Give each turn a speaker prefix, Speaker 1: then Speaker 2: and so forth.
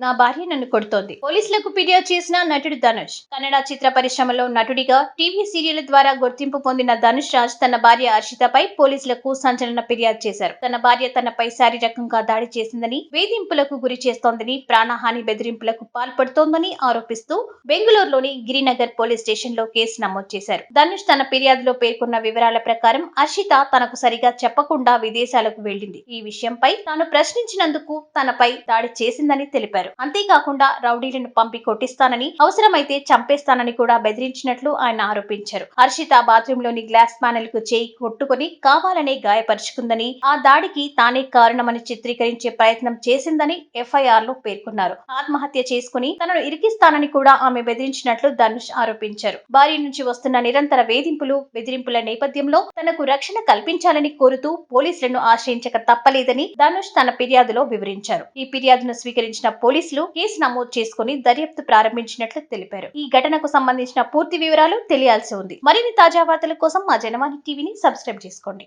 Speaker 1: నా భార్య నన్ను కొడుతోంది. పోలీసులకు ఫిర్యాదు చేసిన నటుడు ధనుష్. కన్నడ చిత్ర పరిశ్రమలో నటుడిగా టీవీ సీరియల్ ద్వారా గుర్తింపు పొందిన ధనుష్ రాజ్ తన భార్య హర్షితపై పోలీసులకు సంచలన ఫిర్యాదు చేశారు. తన భార్య తనపై శారీరకంగా దాడి చేసిందని వేధింపులకు గురి చేస్తోందని ప్రాణహాని బెదిరింపులకు పాల్పడుతోందని ఆరోపిస్తూ బెంగళూరులోని గిరినగర్ పోలీస్ స్టేషన్లో కేసు నమోదు చేశారు. ధనుష్ తన ఫిర్యాదులో పేర్కొన్న వివరాల ప్రకారం హర్షిత తనకు సరిగా చెప్పకుండా విదేశాలకు వెళ్ళింది ఈ విషయంపై తాను ప్రశ్నించినందుకు తనపై దాడి చేసిందని తెలిపారు. అంతేకాకుండా రౌడీలను పంపి కొట్టిస్తానని అవసరమైతే చంపేస్తానని కూడా బెదిరించినట్లు ఆయన ఆరోపించారు. హర్షిత బాత్రూమ్లోని గ్లాస్ ప్యానెల్కు చేయి కొట్టుకుని కావాలనే గాయపరుచుకుందని ఆ దాడికి తానే కారణమని చిత్రీకరించే ప్రయత్నం చేసిందని ఎఫ్ఐఆర్లో పేర్కొన్నారు. ఆత్మహత్య చేసుకుని తనను ఇరికిస్తానని కూడా ఆమె బెదిరించినట్లు ధనుష్ ఆరోపించారు. భార్య నుంచి వస్తున్న నిరంతర వేధింపులు బెదిరింపుల నేపథ్యంలో తనకు రక్షణ కల్పించాలని కోరుతూ పోలీసులను ఆశ్రయించక తప్పలేదని ధనుష్ తన ఫిర్యాదులో వివరించారు. ఈ ఫిర్యాదును స్వీకరించిన పోలీసులు కేసు నమోదు చేసుకుని దర్యాప్తు ప్రారంభించినట్లు తెలిపారు. ఈ ఘటనకు సంబంధించిన పూర్తి వివరాలు తెలియాల్సి ఉంది. మరిన్ని తాజా వార్తల కోసం మా జనవాణి టీవీని సబ్స్క్రైబ్ చేసుకోండి.